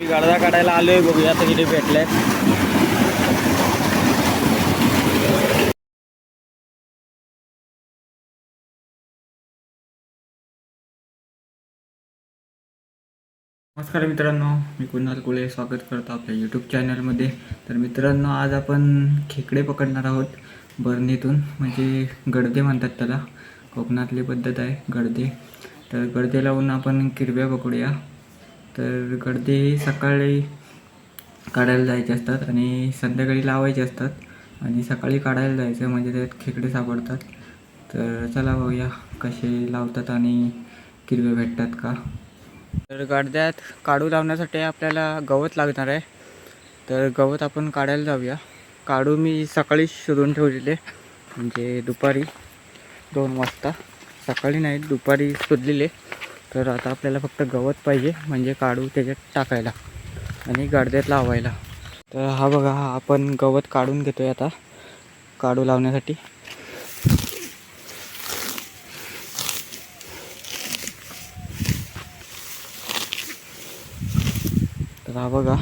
मी काढायला आलोय बघूया आता किती भेटलंय. नमस्कार मित्रांनो मी कुणाल कुळे स्वागत करतो आपल्या यूट्यूब चॅनलमध्ये तर मित्रांनो आज आपण खेकडे पकडणार आहोत बरणीतून. म्हणजे गडदे म्हणतात त्याला. कोकणातली पद्धत आहे गडदे. तर गडदे लावून आपण किरव्या पकडूया. तर गडदे सकाळी काढायला जायचे असतात आणि संध्याकाळी लावायचे असतात. आणि सकाळी काढायला जायचं म्हणजे त्यात खेकडे सापडतात. तर चला बघूया कसे लावतात आणि किरवे भेटतात का. तर गर्द्यात काढू लावण्यासाठी आपल्याला गवत लागणार आहे. तर गवत आपण काढायला जाऊया. काढू मी सकाळी शोधून ठेवलेले म्हणजे दुपारी दोन वाजता. सकाळी नाही दुपारी शोधलेले. तर आता आपल्याला फक्त गवत पाहिजे म्हणजे काढू त्याच्यात टाकायला आणि गाडद्यात लावायला. तर हा बघा हा आपण गवत काढून घेतो आहे आता काढू लावण्यासाठी. तर हा बघा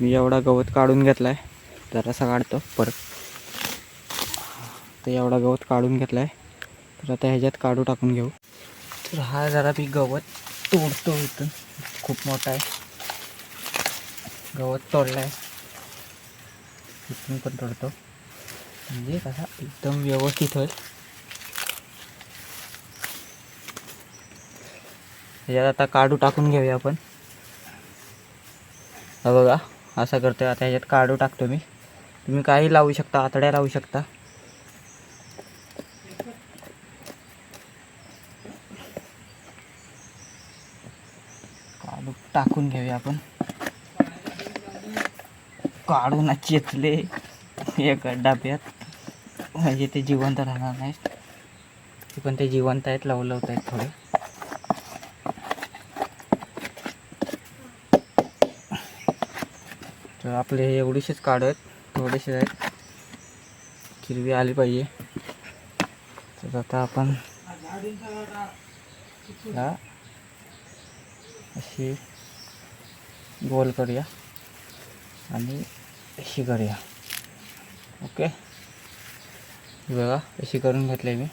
मी एवढा गवत काढून घेतला आहे जरासा काढतो परत. तर एवढा गवत काढून घेतला आहे तर आता ह्याच्यात काढू टाकून घेऊ. तर हा जरा मी गवत तोडतो इथून. खूप मोठा आहे. गवत तोडला आहे इथून पण तोडतो. म्हणजे कसा एकदम व्यवस्थित होईल. ह्याच्यात आता काढू टाकून घेऊया आपण. बघा असं करतोय. आता ह्याच्यात काढू टाकतो मी. तुम्ही काही लावू शकता आतड्या लावू शकता काढू टाकून घेऊया आपण. काढून चेचले एका डब्यात. म्हणजे ते जिवंत राहणार नाहीत. ते पण ते जिवंत आहेत लवलवत आहेत थोडे. तर आपले हे एवढीशीच काढत थोडेसे आहेत. हिरवी आली पाहिजे. तर आता आपण अशी गोल करूया. आणि अशी करूया. ओके? बघा अशी करून घेतले मी.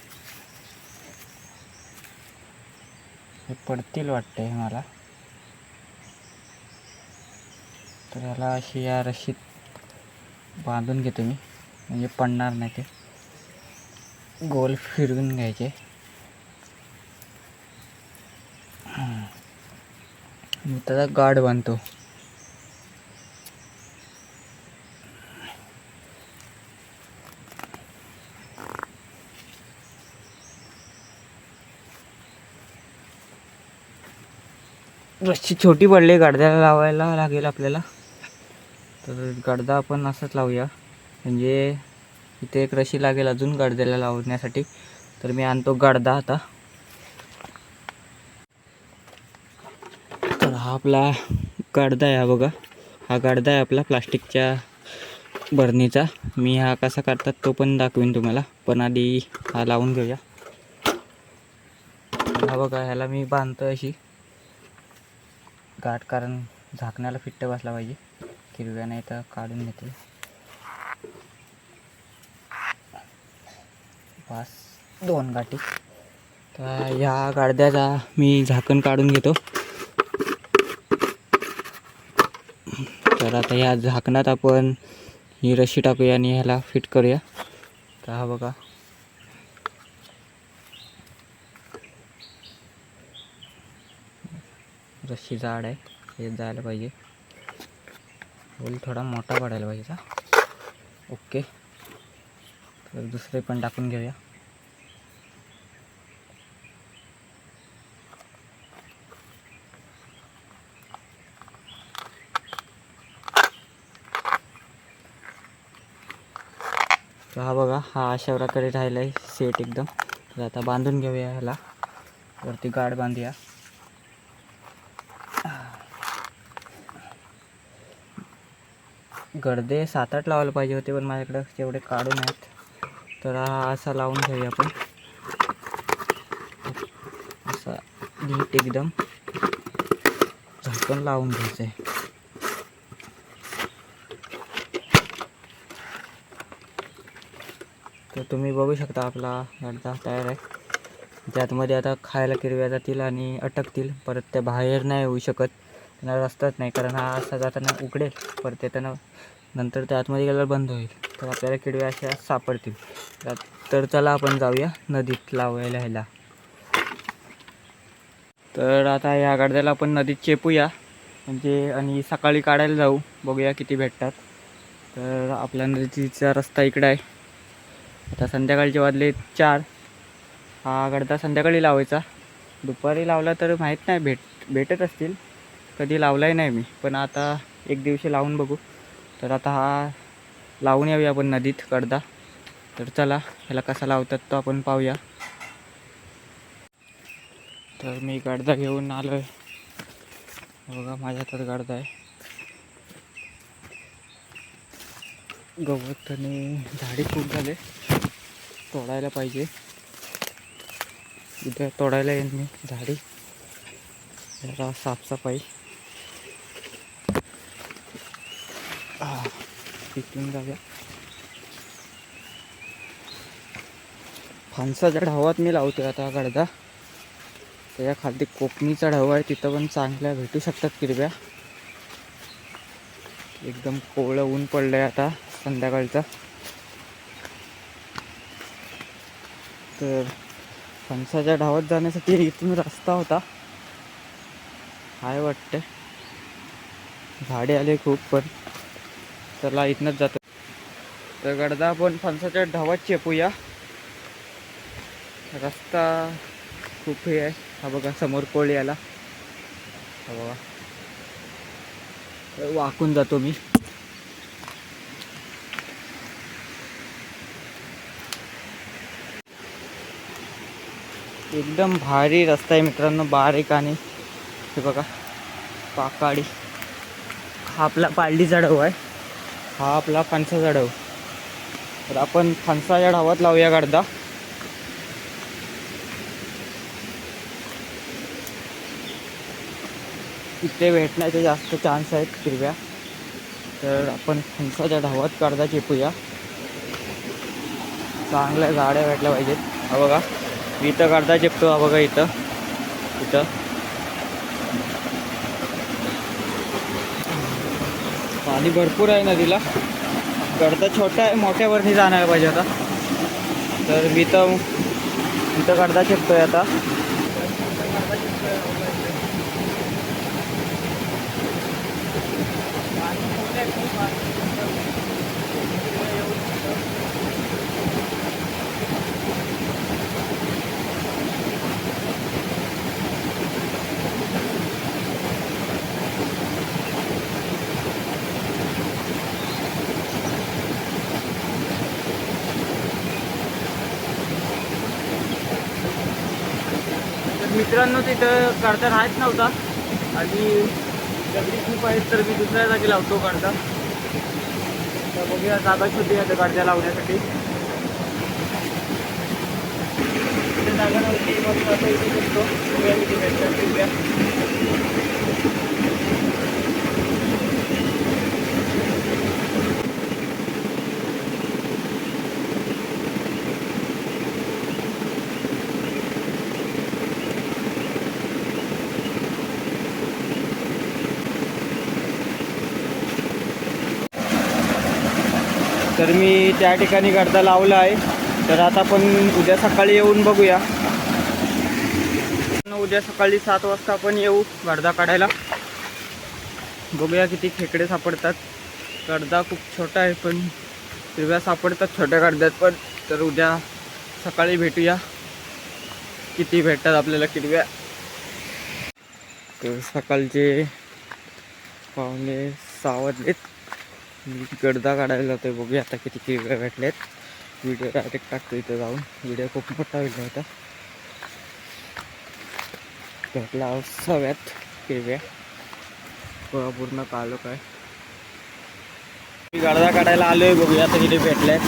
हे पडतील वाटते मला. तर याला अशी या रशीत बांधून घेतो मी. म्हणजे पडणार नाही ते. गोल फिरवून घ्यायचे. मी त्याचा गाड बांधतो. रस्सी छोटी पडली गडद्याला लावायला लागेल आपल्याला. तर गडदा आपण असंच लावूया. म्हणजे इथे एक रशी लागेल अजून गडद्याला लावण्यासाठी. तर मी आणतो गडदा आता. तर हा आपला गडदा आहे हा बघा. हा गडदा आहे आपला प्लास्टिकच्या बरणीचा. मी हा कसा काढतात तो पण दाखवीन तुम्हाला. पण आधी हा लावून घेऊया. हा बघा ह्याला मी बांधतो अशी. गाठ कारण झाकण्याला फिट्ट बसला पाहिजे. हिरव्या नाही तर काढून घेते. पाच दोन गाठी. तर ह्या गाडद्याचा मी झाकण काढून घेतो. तर आता ह्या झाकणात आपण ही रशी टाकूया आणि ह्याला फिट करूया. तर हा बघा. रस्सी जाड आहे हे जायला पाहिजे. होल थोडा मोठा पडायला पाहिजे का ओके. तर दुसरे पण टाकून घेऊया. तर हा बघा हा अशा प्रकारे राहिला आहे सेट एकदम. तर आता बांधून घेऊया ह्याला. वरती गाड बांधूया. गर्दे सात आठ लावायला पाहिजे होते पण माझ्याकडं तेवढे काढून आहेत. तर हा असा लावून घेऊ आपण. असा नीट एकदम झटकन लावून घ्यायचं आहे तर तुम्ही बघू शकता आपला गडदा तयार आहे. ज्यातमध्ये आता खायला किरव्या जातील आणि अटकतील परत त्या बाहेर नाही येऊ शकत. त्यांना रस्ताच नाही कारण हा असा जाताना उघडेल परत येताना नंतर त्या आतमध्ये गेल्यावर बंद होईल. तर आपल्याला किडव्या अशा सापडतील. तर- चला आपण जाऊया नदीत लावायला ह्याला. तर आता या गाड्याला आपण नदीत चेपूया. म्हणजे आणि सकाळी काढायला जाऊ. बघूया किती भेटतात. तर आपल्या नदीचा रस्ता इकडे आहे. आता संध्याकाळचे वाजले चार. हा गडदा संध्याकाळी लावायचा. दुपारी लावला तर माहीत नाही भेट भेटत असतील. कधी लावलाही नाही मी पण आता एक दिवशी लावून बघू. तर आता हा लावून येऊया आपण नदीत कडदा. तर चला ह्याला कसा लावतात तो आपण पाहूया. तर मी गडदा घेऊन आलो आहे बघा माझ्या हातात गडदा आहे. गवत आणि झाडी खूप झाले. तोडायला पाहिजे. उद्या तोडायला येईन मी झाडी. जरा साफसफाई. तिथून जाऊया. फणसाच्या ढावात मी लावतोय आता गडदा. त्याच्याखाली कोकणीचा ढावा आहे तिथं पण चांगल्या भेटू शकतात किरव्या एकदम कोवळं ऊन पडलंय आता संध्याकाळचा. तर फणसाच्या ढावात जाण्यासाठी इथून रस्ता होता. हाय वाटतं झाडे आले खूप पण चला इथनंच जातो. तर गडदा आपण फणसाच्या ढावात चेपूया. रस्ता खूप हे आहे. हा बघा समोर कोळी आला. हा बघा. वाकून जातो मी. एकदम भारी रस्ता आहे मित्रांनो बारीक आणि हे बघा पाकाडी. हा आपला पालडी चढव आहे हा आपला फणसाचा झाड हो. तर आपण फणसाच्या ढावात लावूया गाडदा. इथे भेटण्याचे जास्त चान्स आहेत हिरव्या. तर आपण फणसाच्या ढावात काढदा चेपूया चांगल्या गाड्या भेटल्या पाहिजेत. हा बघा इथं काढता चेपतो हा बघा इथं. इथं. पाणी भरपूर आहे नदीला. गडदा छोटा आहे मोठ्यावरती जाणायला पाहिजे आता. तर मी तर इथं गडदा चेपतोय आता. तर मित्रांनो तिथं काढता राहत नव्हता. आणि दगडी खूप आहेत तर मी दुसऱ्या जागी लावतो काढता. तर बघूया जागा छोटी आता काढत्या लावण्यासाठी. इथे जागा नव्हती मग आता इथे बघतो. तर मी त्या ठिकाणी गडदा लावला आहे. तर आता आपण उद्या सकाळी येऊन बघूया. उद्या सकाळी सात वाजता आपण येऊ गडदा काढायला. बघूया किती खेकडे सापडतात. गडदा खूप छोटा आहे पण हिरव्या सापडतात छोट्या गडद्यात पण. तर उद्या सकाळी भेटूया. किती भेटतात आपल्याला किरव्या तर सकाळचे पाहुणे सहा मी गडदा काढायला जातोय. बघूया आता किती किरव्या भेटलेत. व्हिडिओ डायरेक्ट टाकतो इथं जाऊन. व्हिडिओ खूप मोठा व्हिडिओ होता. भेटला सव्यात किरव्या बघा पूर्ण कालो काय? मी गडदा काढायला आलोय. बघूया आता किती भेटलेत.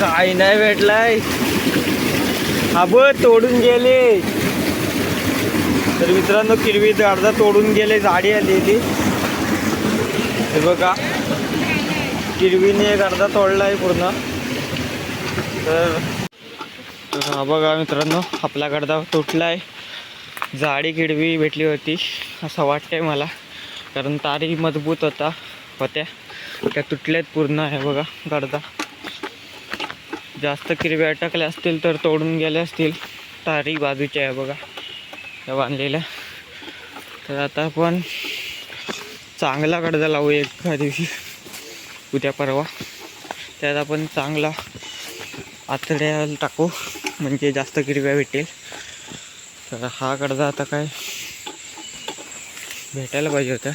काही नाही भेटलाय. हा बघ तोडून गेले. तर मित्रांनो किरवी अर्धा तोडून गेले झाडी आलेली. हे बघा किरवीने एक अर्धा तोडला आहे पूर्ण. तर तर हा बघा मित्रांनो आपला गडदा तुटला आहे झाडी किडवी भेटली होती असं वाटतंय मला. कारण तारी मजबूत होता होत्या. त्या तुटल्यात पूर्ण आहे बघा गडदा. जास्त किरव्या अटकल्या असतील तर तोडून गेल्या असतील. तारी बाजूच्या आहे बघा. त्या बांधलेल्या. तर आता आपण चांगला गडदा लावू एका दिवशी. उद्या परवा. त्यात आपण चांगला आतड्याला टाकू. म्हणजे जास्त किरव्या भेटेल. तर हा गडदा आता काय भेटायला पाहिजे होता.